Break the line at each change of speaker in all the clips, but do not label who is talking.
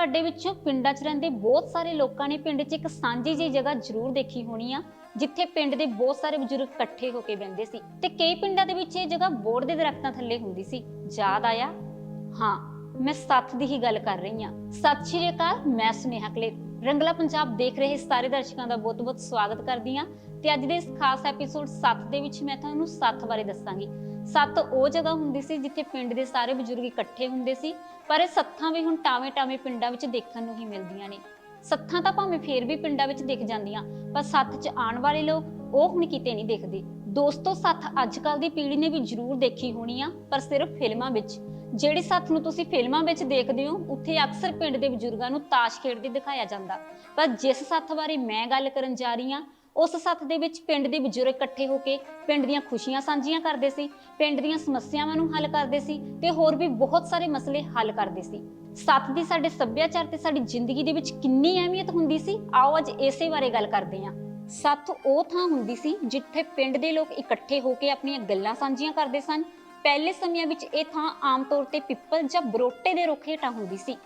ਤੁਹਾਡੇ ਵਿੱਚੋਂ ਪਿੰਡਾਂ 'ਚ ਰਹਿੰਦੇ ਬਹੁਤ ਸਾਰੇ ਲੋਕਾਂ ਨੇ ਪਿੰਡ 'ਚ ਇੱਕ ਸਾਂਝੀ ਜਿਹੀ ਜਗ੍ਹਾ ਜ਼ਰੂਰ ਦੇਖੀ ਹੋਣੀ ਆ, ਜਿੱਥੇ ਪਿੰਡ ਦੇ ਬਹੁਤ ਸਾਰੇ ਬਜ਼ੁਰਗ ਇਕੱਠੇ ਹੋ ਕੇ ਬਹਿੰਦੇ ਸੀ ਤੇ ਕਈ ਪਿੰਡਾਂ ਦੇ ਵਿੱਚ ਇਹ ਜਗ੍ਹਾ ਬੋਰਡ ਦੇ ਦਰਖਤਾਂ ਥੱਲੇ ਹੁੰਦੀ ਸੀ। ਯਾਦ ਆਇਆ? ਹਾਂ, ਮੈਂ ਸੱਤ ਦੀ ਹੀ ਗੱਲ ਕਰ ਰਹੀ ਹਾਂ। ਸਤਿ ਸ਼੍ਰੀ ਅਕਾਲ, ਮੈਂ ਸੁਨੇਹਾ ਕਲੇ ਰੰਗਲਾ ਪੰਜਾਬ ਦੇਖ ਰਹੇ ਸਾਰੇ ਦਰਸ਼ਕਾਂ ਦਾ ਬਹੁਤ-ਬਹੁਤ ਸਵਾਗਤ ਕਰਦੀ ਹਾਂ ਤੇ ਅੱਜ ਦੇ ਇਸ ਖਾਸ ਐਪੀਸੋਡ 7 ਦੇ ਵਿੱਚ ਮੈਂ ਤੁਹਾਨੂੰ ਸੱਥ ਬਾਰੇ ਦੱਸਾਂਗੀ। ਸੱਥ ਉਹ ਜਗ੍ਹਾ ਹੁੰਦੀ ਸੀ ਜਿੱਥੇ ਪਿੰਡ ਦੇ ਸਾਰੇ ਬਜ਼ੁਰਗ ਇਕੱਠੇ ਹੁੰਦੇ ਸੀ, ਪਰ ਇਹ ਸੱਥਾਂ ਵੀ ਹੁਣ ਟਾਵੇਂ-ਟਾਵੇਂ ਪਿੰਡਾਂ ਵਿੱਚ ਦੇਖਣ ਨੂੰ ਹੀ ਮਿਲਦੀਆਂ ਨੇ। ਸੱਥਾਂ ਤਾਂ ਭਾਵੇਂ ਫੇਰ ਵੀ ਪਿੰਡਾਂ ਵਿੱਚ ਦਿਖ ਜਾਂਦੀਆਂ, ਪਰ ਸੱਥ 'ਚ ਆਉਣ ਵਾਲੇ ਲੋਕ ਉਹ ਹੁਣ ਕਿਤੇ ਨਹੀਂ ਦਿਖਦੇ। ਦੋਸਤੋ ਸੱਥ ਅੱਜ-ਕੱਲ ਦੀ ਪੀੜ੍ਹੀ ਨੇ ਵੀ ਜ਼ਰੂਰ ਦੇਖੀ ਹੋਣੀ ਆ, ਪਰ ਸਿਰਫ ਫਿਲਮਾਂ ਵਿੱਚ। ਜਿਹੜੀ ਸੱਥ ਨੂੰ ਤੁਸੀਂ ਫਿਲਮਾਂ ਵਿੱਚ ਦੇਖਦੇ ਹੋ, ਉੱਥੇ ਅਕਸਰ ਪਿੰਡ ਦੇ ਬਜ਼ੁਰਗਾਂ ਨੂੰ ਤਾਸ਼ ਖੇਡਦੇ ਦਿਖਾਇਆ ਜਾਂਦਾ। ਪਰ ਜਿਸ ਸੱਥ ਬਾਰੇ ਮੈਂ ਗੱਲ ਕਰਨ ਜਾ ਰਹੀ ਹਾਂ, ਉਸ ਸੱਥ ਦੇ ਵਿੱਚ ਪਿੰਡ ਦੇ ਬਜ਼ੁਰਗ ਇਕੱਠੇ ਹੋ ਕੇ ਪਿੰਡ ਦੀਆਂ ਖੁਸ਼ੀਆਂ ਸਾਂਝੀਆਂ ਕਰਦੇ ਸੀ, ਪਿੰਡ ਦੀਆਂ ਸਮੱਸਿਆਵਾਂ ਨੂੰ ਹੱਲ ਕਰਦੇ ਸੀ ਤੇ ਹੋਰ ਵੀ ਬਹੁਤ ਸਾਰੇ ਮਸਲੇ ਹੱਲ ਕਰਦੇ ਸੀ। ਸੱਥ ਦੀ ਸਾਡੇ ਸੱਭਿਆਚਾਰ ਤੇ ਸਾਡੀ ਜ਼ਿੰਦਗੀ ਦੇ ਵਿੱਚ ਕਿੰਨੀ ਅਹਿਮੀਅਤ ਹੁੰਦੀ ਸੀ, ਆਓ ਅੱਜ ਇਸੇ ਬਾਰੇ ਗੱਲ ਕਰਦੇ ਹਾਂ। ਸੱਥ ਉਹ ਥਾਂ ਹੁੰਦੀ ਸੀ ਜਿੱਥੇ ਪਿੰਡ ਦੇ ਲੋਕ ਇਕੱਠੇ ਹੋ ਕੇ ਆਪਣੀਆਂ ਗੱਲਾਂ ਸਾਂਝੀਆਂ ਕਰਦੇ ਸਨ ਪਹਿਲੇ ਸਮਿਆਂ ਵਿੱਚ ਇਹ ਥਾਂ ਆਮ ਤੌਰ ਤੇ ਪਿੱਪਲ ਜਾਂ ਬਰੋਟੇ ਦੇ ਰੁੱਖ ਹੇਠਾਂ ਹੁੰਦੀ ਸੀ।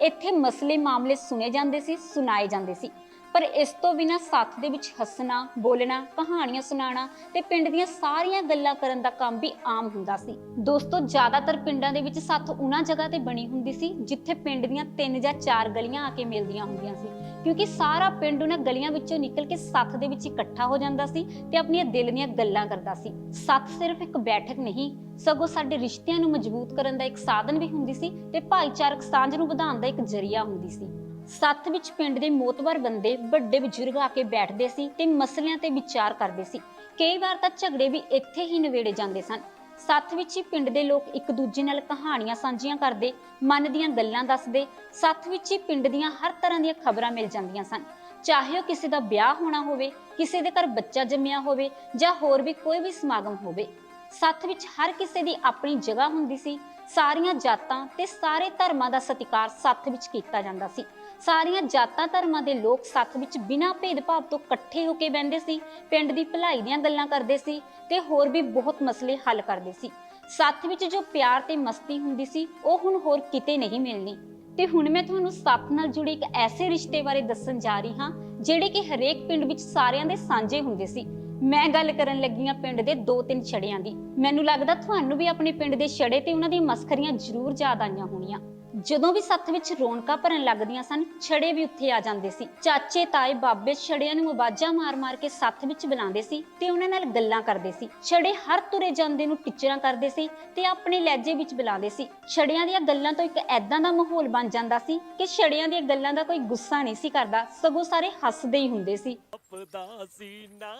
ਇੱਥੇ ਮਸਲੇ ਮਾਮਲੇ ਸੁਣੇ ਜਾਂਦੇ ਸੀ, ਸੁਣਾਏ ਜਾਂਦੇ ਸੀ। ਪਰ ਇਸ ਤੋਂ ਬਿਨਾਂ ਸਾਥ ਦੇ ਵਿੱਚ ਹੱਸਣਾ, ਬੋਲਣਾ, ਕਹਾਣੀਆਂ ਸੁਣਾਉਣਾ ਤੇ ਪਿੰਡ ਦੀਆਂ ਸਾਰੀਆਂ ਗੱਲਾਂ ਕਰਨ ਦਾ ਕੰਮ ਵੀ ਆਮ ਹੁੰਦਾ ਸੀ। ਦੋਸਤੋ, ਜ਼ਿਆਦਾਤਰ ਪਿੰਡਾਂ ਦੇ ਵਿੱਚ ਸੱਥ ਉਹਨਾਂ ਜਗ੍ਹਾ ਤੇ ਬਣੀ ਹੁੰਦੀ ਸੀ ਜਿੱਥੇ ਪਿੰਡ ਦੀਆਂ ਤਿੰਨ ਜਾਂ ਚਾਰ ਗਲੀਆਂ ਆ ਕੇ ਮਿਲਦੀਆਂ ਹੁੰਦੀਆਂ ਸੀ। ਕਿਉਂਕਿ ਸਾਰਾ ਪਿੰਡ ਉਹਨਾਂ ਗਲੀਆਂ ਵਿੱਚੋਂ ਨਿਕਲ ਕੇ ਸੱਥ ਦੇ ਵਿੱਚ ਇਕੱਠਾ ਹੋ ਜਾਂਦਾ ਸੀ ਤੇ ਆਪਣੀਆਂ ਦਿਲ ਦੀਆਂ ਗੱਲਾਂ ਕਰਦਾ ਸੀ। ਸੱਥ ਸਿਰਫ ਇੱਕ ਬੈਠਕ ਨਹੀਂ, ਸਗੋਂ ਸਾਡੇ ਰਿਸ਼ਤਿਆਂ ਨੂੰ ਮਜ਼ਬੂਤ ਕਰਨ ਦਾ ਇੱਕ ਸਾਧਨ ਵੀ ਹੁੰਦੀ ਸੀ ਤੇ ਭਾਈਚਾਰਕ ਸਾਂਝ ਨੂੰ ਵਧਾਉਣ ਦਾ ਇੱਕ ਜ਼ਰੀਆ ਹੁੰਦੀ ਸੀ। ਸੱਥ ਵਿੱਚ ਪਿੰਡ ਦੇ ਮੋਤਬਰ ਬੰਦੇ ਵੱਡੇ ਬਜ਼ੁਰਗ ਆ ਕੇ ਬੈਠਦੇ ਸੀ ਤੇ ਮਸਲਿਆਂ ਤੇ ਵਿਚਾਰ ਕਰਦੇ ਸੀ। ਕਈ ਵਾਰ ਤਾਂ ਝਗੜੇ ਵੀ ਇੱਥੇ ਹੀ ਨਿਵੇੜੇ ਜਾਂਦੇ ਸਨ। ਸੱਥ ਵਿੱਚ ਹੀ ਪਿੰਡ ਦੇ ਲੋਕ ਇੱਕ ਦੂਜੇ ਨਾਲ ਕਹਾਣੀਆਂ ਸਾਂਝੀਆਂ ਕਰਦੇ, ਮਨ ਦੀਆਂ ਗੱਲਾਂ ਦੱਸਦੇ ਸੱਥ ਵਿੱਚ ਹੀ ਪਿੰਡ ਦੀਆਂ ਹਰ ਤਰ੍ਹਾਂ ਦੀਆਂ ਖਬਰਾਂ ਮਿਲ ਜਾਂਦੀਆਂ ਸਨ। ਚਾਹੇ ਉਹ ਕਿਸੇ ਦਾ ਵਿਆਹ ਹੋਣਾ ਹੋਵੇ, ਕਿਸੇ ਦੇ ਘਰ ਬੱਚਾ ਜੰਮਿਆ ਹੋਵੇ ਜਾਂ ਹੋਰ ਵੀ ਕੋਈ ਵੀ ਸਮਾਗਮ ਹੋਵੇ ਸੱਥ ਵਿੱਚ ਹਰ ਕਿਸੇ ਦੀ ਆਪਣੀ ਜਗ੍ਹਾ ਹੁੰਦੀ ਸੀ। ਸਾਰੀਆਂ ਜਾਤਾਂ ਤੇ ਸਾਰੇ ਧਰਮਾਂ ਦਾ ਸਤਿਕਾਰ ਸੱਥ ਵਿੱਚ ਕੀਤਾ ਜਾਂਦਾ ਸੀ। ਸਾਰੀਆਂ ਜਾਤਾਂ ਧਰਮਾਂ ਦੇ ਲੋਕ ਸੱਥ ਵਿੱਚ ਬਿਨਾਂ ਭੇਦਭਾਵ ਤੋਂ ਇਕੱਠੇ ਹੋ ਕੇ ਬਹਿੰਦੇ ਸੀ, ਪਿੰਡ ਦੀ ਭਲਾਈ ਦੀਆਂ ਗੱਲਾਂ ਕਰਦੇ ਸੀ ਤੇ ਹੋਰ ਵੀ ਬਹੁਤ ਮਸਲੇ ਹੱਲ ਕਰਦੇ ਸੀ। ਸੱਥ ਵਿੱਚ ਜੋ ਪਿਆਰ ਤੇ ਮਸਤੀ ਹੁੰਦੀ ਸੀ, ਉਹ ਹੁਣ ਹੋਰ ਕਿਤੇ ਨਹੀਂ ਮਿਲਣੀ। ਤੇ ਹੁਣ ਮੈਂ ਤੁਹਾਨੂੰ ਸੱਥ ਨਾਲ ਜੁੜੇ ਇੱਕ ਐਸੇ ਰਿਸ਼ਤੇ ਬਾਰੇ ਦੱਸਣ ਜਾ ਰਹੀ ਹਾਂ, ਜਿਹੜੇ ਕਿ ਹਰੇਕ ਪਿੰਡ ਵਿੱਚ ਸਾਰਿਆਂ ਦੇ ਸਾਂਝੇ ਹੁੰਦੇ ਸੀ। ਮੈਂ ਗੱਲ ਕਰਨ ਲੱਗੀ ਹਾਂ ਪਿੰਡ ਦੇ ਦੋ ਤਿੰਨ ਛੜਿਆਂ ਦੀ। ਮੈਨੂੰ ਲੱਗਦਾ ਤੁਹਾਨੂੰ ਵੀ ਆਪਣੇ ਪਿੰਡ ਦੇ ਛੜੇ ਤੇ ਉਹਨਾਂ ਦੀਆਂ ਮਸਖਰੀਆਂ ਜ਼ਰੂਰ ਯਾਦ ਆਈਆਂ ਹੋਣੀਆਂ। ਜਦੋਂ ਵੀ ਸੱਥ ਵਿੱਚ ਰੌਣਕਾਂ ਭਰਨ ਲੱਗਦੀਆਂ ਸਨ ਛੜੇ ਵੀ ਉੱਥੇ ਆ ਜਾਂਦੇ ਸੀ। ਚਾਚੇ ਤਾਏ ਬਾਬੇ ਛੜਿਆਂ ਨੂੰ ਆਵਾਜ਼ਾਂ ਮਾਰ-ਮਾਰ ਕੇ ਸੱਥ ਵਿੱਚ ਬੁਲਾਉਂਦੇ ਸੀ ਤੇ ਉਹਨਾਂ ਨਾਲ ਗੱਲਾਂ ਕਰਦੇ ਸੀ। ਛੜੇ ਹਰ ਤੁਰੇ ਜਾਂਦੇ ਨੂੰ ਟਿਚਰਾਂ ਕਰਦੇ ਸੀ ਤੇ ਆਪਣੇ ਲਹਿਜੇ ਵਿੱਚ ਬੁਲਾਉਂਦੇ ਸੀ। ਛੜਿਆਂ ਦੀਆਂ ਗੱਲਾਂ ਤੋਂ ਇੱਕ ਐਦਾਂ ਦਾ ਮਾਹੌਲ ਬਣ ਜਾਂਦਾ ਸੀ ਕਿ ਛੜਿਆਂ ਦੀਆਂ ਗੱਲਾਂ ਦਾ ਕੋਈ ਗੁੱਸਾ ਨਹੀਂ ਸੀ ਕਰਦਾ ਸਗੋਂ ਸਾਰੇ ਹੱਸਦੇ ਹੀ ਹੁੰਦੇ ਸੀ।
ਤਪਦਾ ਸੀਨਾ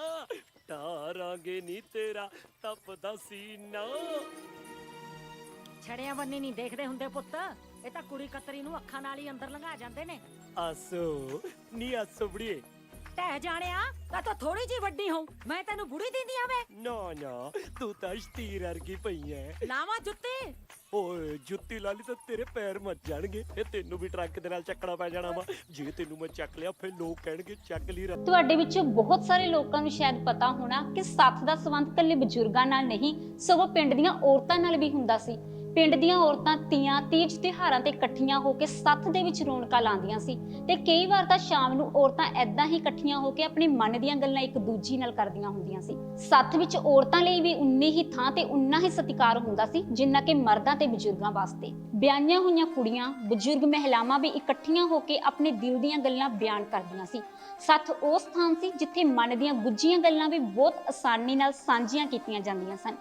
ਟਾਰਾਂਗੇ ਨੀ ਤੇਰਾ ਤਪਦਾ ਸੀਨਾ
ਛੜਿਆਂ ਬੰਨੇ ਨਹੀਂ ਦੇਖਦੇ ਹੁੰਦੇ ਪੁੱਤ। ਇਹ ਤਾਂ ਕੁੜੀ ਕਤਰੀ ਨੂੰ ਅੱਖਾਂ ਨਾਲ ਹੀ ਅੰਦਰ ਲੰਘਾ ਜਾਂਦੇ ਨੇ।
ਆਸੋ ਨੀ ਆਸੋ ਬੜੀਏ।
ਟਹਿ ਜਾਣਿਆ ਤਾਂ ਤੂੰ ਥੋੜੀ ਜੀ ਵੱਡੀ ਹੋਂ ਮੈਂ ਤੈਨੂੰ ਬੁੜੀ ਦਿੰਦੀ ਆਵੇ
ਨਾ ਨਾ ਤੂੰ ਤਾਂ ਸ਼ਤੀਰ ਵਰਗੀ ਪਈ ਐ।
ਲਾਵਾਂ ਜੁੱਤੀ।
ਓਏ ਜੁੱਤੀ ਲਾਲੀ ਤਾਂ ਤੇਰੇ ਪੈਰ ਮੱਚ ਜਾਣਗੇ ਇਹ ਤੈਨੂੰ ਵੀ ਟਰੱਕ ਦੇ ਨਾਲ ਚੱਕਣਾ ਪੈ ਜਾਣਾ ਵਾ। ਜੇ ਤੈਨੂੰ ਮੈਂ ਚੱਕ ਲਿਆ ਫਿਰ ਲੋਕ ਕਹਿਣਗੇ ਚੱਕ ਲਈ ਰ
ਤੁਹਾਡੇ ਵਿੱਚੋਂ ਬਹੁਤ ਸਾਰੇ ਲੋਕਾਂ ਨੂੰ ਸ਼ਾਇਦ ਪਤਾ ਹੋਣਾ ਕਿ ਸੱਥ ਦਾ ਸੰਬੰਧ ਇਕੱਲੇ ਬਜ਼ੁਰਗਾਂ ਨਾਲ ਨਹੀਂ ਸਗੋਂ ਪਿੰਡ ਦੀਆਂ ਔਰਤਾਂ ਨਾਲ ਵੀ ਹੁੰਦਾ ਸੀ। ਪਿੰਡ ਦੀਆਂ ਔਰਤਾਂ ਤੀਆਂ ਤੀਜ ਤਿਉਹਾਰਾਂ ਤੇ ਇਕੱਠੀਆਂ ਹੋ ਕੇ ਸੱਥ ਦੇ ਵਿੱਚ ਰੌਣਕਾਂ ਲਾਉਂਦੀਆਂ ਸੀ ਤੇ ਕਈ ਵਾਰ ਤਾਂ ਸ਼ਾਮ ਨੂੰ ਔਰਤਾਂ ਐਦਾਂ ਹੀ ਇਕੱਠੀਆਂ ਹੋ ਕੇ ਆਪਣੇ ਮਨ ਦੀਆਂ ਗੱਲਾਂ ਇੱਕ ਦੂਜੀ ਨਾਲ ਕਰਦੀਆਂ ਹੁੰਦੀਆਂ ਸੀ। ਸੱਥ ਵਿੱਚ ਔਰਤਾਂ ਲਈ ਵੀ ਉਨੀ ਹੀ ਥਾਂ ਤੇ ਉਨਾ ਹੀ ਸਤਿਕਾਰ ਹੁੰਦਾ ਸੀ, ਜਿੰਨਾ ਕਿ ਮਰਦਾਂ ਤੇ ਬਜ਼ੁਰਗਾਂ ਵਾਸਤੇ। ਬਿਆਨੀਆਂ ਹੋਈਆਂ ਕੁੜੀਆਂ, ਬਜ਼ੁਰਗ ਮਹਿਲਾਵਾਂ ਵੀ ਇਕੱਠੀਆਂ ਹੋ ਕੇ ਆਪਣੇ ਦਿਲ ਦੀਆਂ ਗੱਲਾਂ ਬਿਆਨ ਕਰਦੀਆਂ ਸੀ। ਸੱਥ ਉਹ ਸਥਾਨ ਸੀ ਜਿੱਥੇ ਮਨ ਦੀਆਂ ਗੁੱਝੀਆਂ ਗੱਲਾਂ ਵੀ ਬਹੁਤ ਆਸਾਨੀ ਨਾਲ ਸਾਂਝੀਆਂ ਕੀਤੀਆਂ ਜਾਂਦੀਆਂ ਸਨ।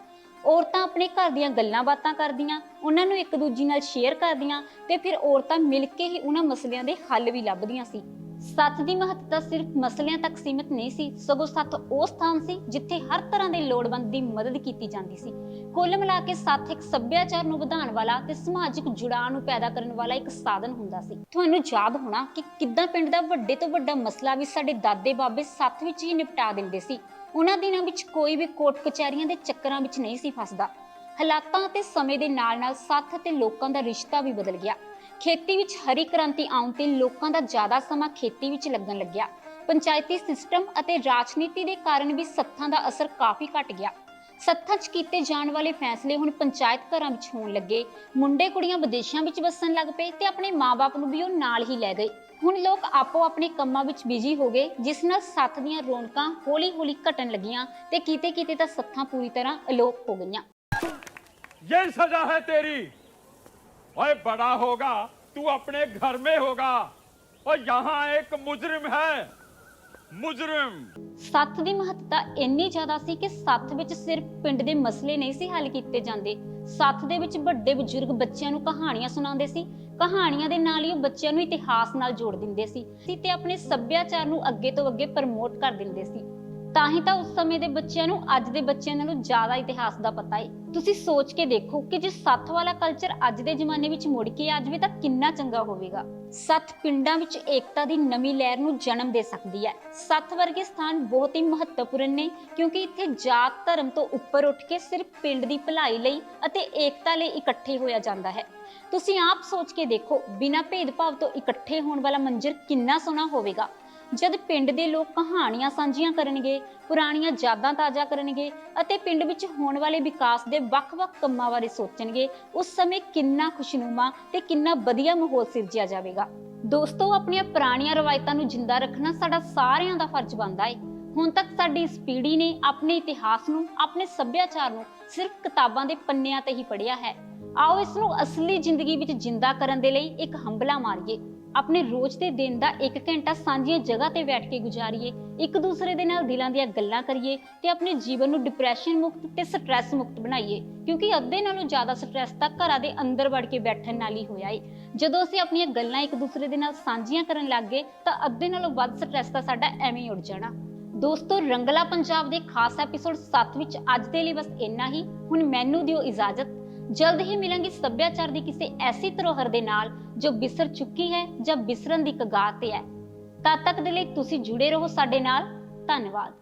ਔਰਤਾਂ ਆਪਣੇ ਘਰ ਦੀਆਂ ਗੱਲਾਂ ਬਾਤਾਂ ਕਰਦੀਆਂ, ਉਹਨਾਂ ਨੂੰ ਇੱਕ ਦੂਜੀ ਨਾਲ ਸ਼ੇਅਰ ਕਰਦੀਆਂ ਤੇ ਫਿਰ ਔਰਤਾਂ ਮਿਲ ਕੇ ਹੀ ਉਹਨਾਂ ਮਸਲਿਆਂ ਦੇ ਹੱਲ ਵੀ ਲੱਭਦੀਆਂ ਸੀ। ਸੱਥ ਦੀ ਮਹੱਤਤਾ ਸਿਰਫ ਮਸਲਿਆਂ ਤੱਕ ਸੀਮਿਤ ਨਹੀਂ ਸੀ, ਸਗੋਂ ਸੱਥ ਉਹ ਸਥਾਨ ਸੀ ਜਿੱਥੇ ਹਰ ਤਰ੍ਹਾਂ ਦੇ ਲੋੜਵੰਦ ਦੀ ਮਦਦ ਕੀਤੀ ਜਾਂਦੀ ਸੀ। ਕੁੱਲ ਮਿਲਾ ਕੇ ਸੱਥ ਇੱਕ ਸੱਭਿਆਚਾਰ ਨੂੰ ਵਧਾਉਣ ਵਾਲਾ ਤੇ ਸਮਾਜਿਕ ਜੁੜਾਅ ਨੂੰ ਪੈਦਾ ਕਰਨ ਵਾਲਾ ਇੱਕ ਸਾਧਨ ਹੁੰਦਾ ਸੀ। ਤੁਹਾਨੂੰ ਯਾਦ ਹੋਣਾ ਕਿ ਕਿੱਦਾਂ ਪਿੰਡ ਦਾ ਵੱਡੇ ਤੋਂ ਵੱਡਾ ਮਸਲਾ ਵੀ ਸਾਡੇ ਦਾਦੇ ਬਾਬੇ ਸੱਥ ਵਿੱਚ ਹੀ ਨਿਪਟਾ ਦਿੰਦੇ ਸੀ। ਉਹਨਾਂ ਦਿਨਾਂ ਵਿੱਚ ਕੋਈ ਵੀ ਕੋਰਟ ਕਚਹਿਰੀਆਂ ਦੇ ਚੱਕਰਾਂ ਵਿੱਚ ਨਹੀਂ ਸੀ ਫਸਦਾ। ਹਾਲਾਤਾਂ ਅਤੇ ਸਮੇਂ ਦੇ ਨਾਲ-ਨਾਲ ਸੱਥ ਅਤੇ ਲੋਕਾਂ ਦਾ ਰਿਸ਼ਤਾ ਵੀ ਬਦਲ ਗਿਆ। ਖੇਤੀ ਵਿੱਚ ਹਰੀ ਕ੍ਰਾਂਤੀ ਆਉਣ ਤੇ ਲੋਕਾਂ ਦਾ ਜ਼ਿਆਦਾ ਸਮਾਂ ਖੇਤੀ ਵਿੱਚ ਲੱਗਣ ਲੱਗਿਆ। ਪੰਚਾਇਤੀ ਸਿਸਟਮ ਅਤੇ ਰਾਜਨੀਤੀ ਦੇ ਕਾਰਨ ਵੀ ਸੱਥਾਂ ਦਾ ਅਸਰ ਕਾਫੀ ਘਟ ਗਿਆ। ਸੱਥਾਂ 'ਚ ਕੀਤੇ ਜਾਣ ਵਾਲੇ ਫੈਸਲੇ ਹੁਣ ਪੰਚਾਇਤ ਘਰਾਂ ਵਿੱਚ ਹੋਣ ਲੱਗੇ ਮੁੰਡੇ ਕੁੜੀਆਂ ਵਿਦੇਸ਼ਾਂ ਵਿੱਚ ਵਸਣ ਲੱਗ ਪਏ ਤੇ ਆਪਣੇ ਮਾਪੇ ਨੂੰ ਵੀ ਉਹ ਨਾਲ ਹੀ ਲੈ ਗਏ ਹੁਣ ਲੋਕ ਆਪੋ ਆਪਣੇ ਕੰਮਾਂ ਵਿੱਚ ਬਿਜ਼ੀ ਹੋ ਗਏ ਜਿਸ ਨਾਲ ਸੱਥ ਦੀਆਂ ਰੌਣਕਾਂ ਹੌਲੀ-ਹੌਲੀ ਘਟਣ ਲੱਗੀਆਂ ਤੇ ਕਿਤੇ-ਕਿਤੇ ਤਾਂ ਸੱਥਾਂ ਪੂਰੀ ਤਰ੍ਹਾਂ ਅਲੋਪ ਹੋ ਗਈਆਂ
ये सजा है तेरी ओए बड़ा होगा तू अपने घर में होगा और यहाँ एक मुजरिम है ਮੁਜਰਮ।
ਸੱਥ ਦੀ ਮਹੱਤਤਾ ਇੰਨੀ ਜ਼ਿਆਦਾ ਸੀ ਕਿ ਸੱਥ ਵਿੱਚ ਸਿਰਫ ਪਿੰਡ ਦੇ ਮਸਲੇ ਨਹੀਂ ਸੀ ਹੱਲ ਕੀਤੇ ਜਾਂਦੇ। ਸੱਥ ਦੇ ਵਿੱਚ ਵੱਡੇ ਬਜ਼ੁਰਗ ਬੱਚਿਆਂ ਨੂੰ ਕਹਾਣੀਆਂ ਸੁਣਾਉਂਦੇ ਸੀ। ਕਹਾਣੀਆਂ ਦੇ ਨਾਲ ਹੀ ਉਹ ਬੱਚਿਆਂ ਨੂੰ ਇਤਿਹਾਸ ਨਾਲ ਜੋੜ ਦਿੰਦੇ ਸੀ। ਤੇ ਆਪਣੇ ਸੱਭਿਆਚਾਰ ਨੂੰ ਅੱਗੇ ਤੋਂ ਅੱਗੇ ਪ੍ਰਮੋਟ ਕਰ ਦਿੰਦੇ ਸੀ। ਤਾਂ ਹੀ ਤਾਂ ਉਸ ਸਮੇਂ ਦੇ ਬੱਚਿਆਂ ਨੂੰ, ਅੱਜ ਦੇ ਬੱਚਿਆਂ ਨਾਲੋਂ ਜ਼ਿਆਦਾ ਇਤਿਹਾਸ ਦਾ ਪਤਾ ਹੈ ਤੁਸੀਂ ਸੋਚ ਕੇ ਦੇਖੋ ਕਿ ਜੇ ਸੱਥ ਵਾਲਾ ਕਲਚਰ ਅੱਜ ਦੇ ਜ਼ਮਾਨੇ ਵਿੱਚ ਮੁੜ ਕੇ ਆ ਜਾਵੇ ਤਾਂ ਕਿੰਨਾ ਚੰਗਾ ਹੋਵੇਗਾ। ਸੱਥ ਪਿੰਡਾਂ ਵਿੱਚ ਏਕਤਾ ਦੀ ਨਵੀਂ ਲਹਿਰ ਨੂੰ ਜਨਮ ਦੇ ਸਕਦੀ ਹੈ। ਸੱਥ ਵਰਗੇ ਸਥਾਨ ਬਹੁਤ ਹੀ ਮਹੱਤਵਪੂਰਨ ਨੇ, ਕਿਉਂਕਿ ਇੱਥੇ ਜਾਤ ਧਰਮ ਤੋਂ ਉੱਪਰ ਉੱਠ ਕੇ ਸਿਰਫ ਪਿੰਡ ਦੀ ਭਲਾਈ ਲਈ ਅਤੇ ਏਕਤਾ ਲਈ ਇਕੱਠੇ ਹੋਇਆ ਜਾਂਦਾ ਹੈ। ਤੁਸੀਂ ਆਪ ਸੋਚ ਕੇ ਦੇਖੋ, ਬਿਨਾਂ ਭੇਦਭਾਵ ਤੋਂ ਇਕੱਠੇ ਹੋਣ ਵਾਲਾ ਮੰਜ਼ਰ ਕਿੰਨਾ ਸੋਹਣਾ ਹੋਵੇਗਾ। ਜਦ ਪਿੰਡ ਦੇ ਲੋਕ ਕਹਾਣੀਆਂ ਸਾਂਝੀਆਂ ਕਰਨਗੇ, ਪੁਰਾਣੀਆਂ ਯਾਦਾਂ ਤਾਜ਼ਾ ਕਰਨਗੇ ਅਤੇ ਪਿੰਡ ਵਿੱਚ ਹੋਣ ਵਾਲੇ ਵਿਕਾਸ ਦੇ ਵੱਖ-ਵੱਖ ਕੰਮਾਂ ਬਾਰੇ ਸੋਚਣਗੇ, ਉਸ ਸਮੇਂ ਕਿੰਨਾ ਖੁਸ਼ਨੁਮਾ ਤੇ ਕਿੰਨਾ ਵਧੀਆ ਮਾਹੌਲ ਸਿਰਜਿਆ ਜਾਵੇਗਾ। ਦੋਸਤੋ, ਆਪਣੀਆਂ ਪੁਰਾਣੀਆਂ ਰਵਾਇਤਾਂ ਨੂੰ ਜਿੰਦਾ ਰੱਖਣਾ ਸਾਡਾ ਸਾਰਿਆਂ ਦਾ ਫਰਜ਼ ਬਣਦਾ ਹੈ ਹੁਣ ਤੱਕ ਸਾਡੀ ਇਸ ਪੀੜ੍ਹੀ ਨੇ ਆਪਣੇ ਇਤਿਹਾਸ ਨੂੰ, ਆਪਣੇ ਸੱਭਿਆਚਾਰ ਨੂੰ ਸਿਰਫ ਕਿਤਾਬਾਂ ਦੇ ਪੰਨਿਆਂ ਤੇ ਹੀ ਪੜ੍ਹਿਆ ਹੈ। ਆਓ ਇਸ ਨੂੰ ਅਸਲੀ ਜ਼ਿੰਦਗੀ ਵਿੱਚ ਜਿੰਦਾ ਕਰਨ ਦੇ ਲਈ ਇੱਕ ਹੰਬਲਾ ਮਾਰੀਏ। ਆਪਣੇ ਰੋਜ਼ ਦੇ ਦਿਨ ਦਾ 1 ਘੰਟਾ ਸਾਂਝੀਆਂ ਜਗ੍ਹਾ ਤੇ ਬੈਠ ਕੇ ਗੁਜ਼ਾਰੀਏ, ਇੱਕ ਦੂਸਰੇ ਦੇ ਨਾਲ ਦਿਲਾਂ ਦੀਆਂ ਗੱਲਾਂ ਕਰੀਏ ਤੇ ਆਪਣੇ ਜੀਵਨ ਨੂੰ ਡਿਪਰੈਸ਼ਨ ਮੁਕਤ ਤੇ ਸਟ੍ਰੈਸ ਮੁਕਤ ਬਣਾਈਏ, ਕਿਉਂਕਿ ਅੱਧੇ ਨਾਲੋਂ ਜ਼ਿਆਦਾ ਸਟ੍ਰੈਸ ਤਾਂ ਘਰਾਂ ਦੇ ਅੰਦਰ ਵੜ ਕੇ ਬੈਠਣ ਨਾਲ ਹੀ ਹੋਇਆ ਏ। ਜਦੋਂ ਅਸੀਂ ਆਪਣੀਆਂ ਗੱਲਾਂ ਇੱਕ ਦੂਸਰੇ ਦੇ ਨਾਲ ਸਾਂਝੀਆਂ ਕਰਨ ਲੱਗ ਗਏ, ਤਾਂ ਅੱਧੇ ਨਾਲੋਂ ਵੱਧ ਸਟ੍ਰੈਸ ਤਾਂ ਸਾਡਾ ਐਵੇਂ ਉੱਡ ਜਾਣਾ। ਦੋਸਤੋ, ਰੰਗਲਾ ਪੰਜਾਬ ਦੇ ਖਾਸ ਐਪੀਸੋਡ 7 ਵਿੱਚ ਅੱਜ ਦੇ ਲਈ ਬਸ ਇੰਨਾ ਹੀ। ਹੁਣ ਮੈਨੂੰ ਦਿਓ ਇਜਾਜ਼ਤ। ਜਲਦ ਹੀ ਮਿਲਾਂਗੇ ਸੱਭਿਆਚਾਰ ਦੀ ਕਿਸੇ ਐਸੀ ਧਰੋਹਰ ਦੇ ਨਾਲ ਜੋ ਬਿਸਰ ਚੁੱਕੀ ਹੈ ਜਾਂ ਬਿਸਰਨ ਦੀ ਕਗਾਰ ਤੇ ਹੈ। ਤਦ ਤੱਕ ਦੇ ਲਈ ਤੁਸੀਂ ਜੁੜੇ ਰਹੋ ਸਾਡੇ ਨਾਲ। ਧੰਨਵਾਦ।